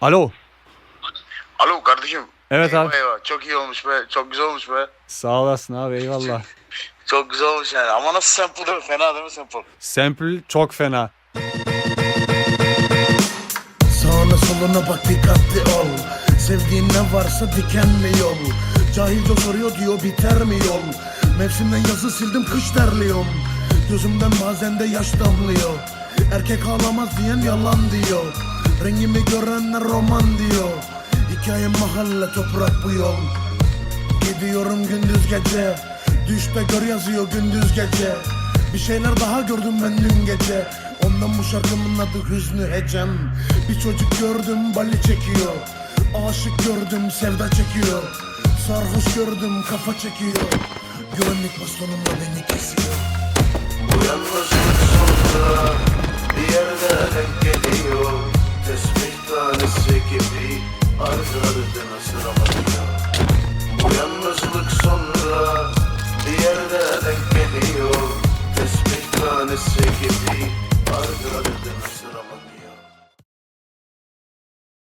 Alo. Alo kardeşim. Evet eyvah abi. Eyvah. Çok iyi olmuş be. Çok güzel olmuş be. Sağ olasın abi eyvallah. Çok güzel olmuş yani. Ama nasıl sample değil mi? Fena değil mi sample? Sample çok fena. Sağına soluna bak dikkatli ol Sevdiğin ne varsa dikenli yol Cahilce soruyor diyor biter mi yol Mevsimden yazı sildim kış terliyorum Gözümden bazen de yaş damlıyor Erkek ağlamaz diyen yalan diyor Rengimi görenler roman diyor Hikayem mahalle toprak bu yol Gidiyorum gündüz gece. Düşte gör yazıyor gündüz gece. Bir şeyler daha gördüm ben dün gece. Ondan bu şarkımın adı Hüznü Hecem Bir çocuk gördüm bali çekiyor. Aşık gördüm sevda çekiyor. Sarhoş gördüm kafa çekiyor. Güvenlik bastonumla beni kesiyor ardı ardına sıralanıyor Bu yalnızlık sonra bir yerde denk geliyor. Tesbih tanesi gibi. Ardı ardına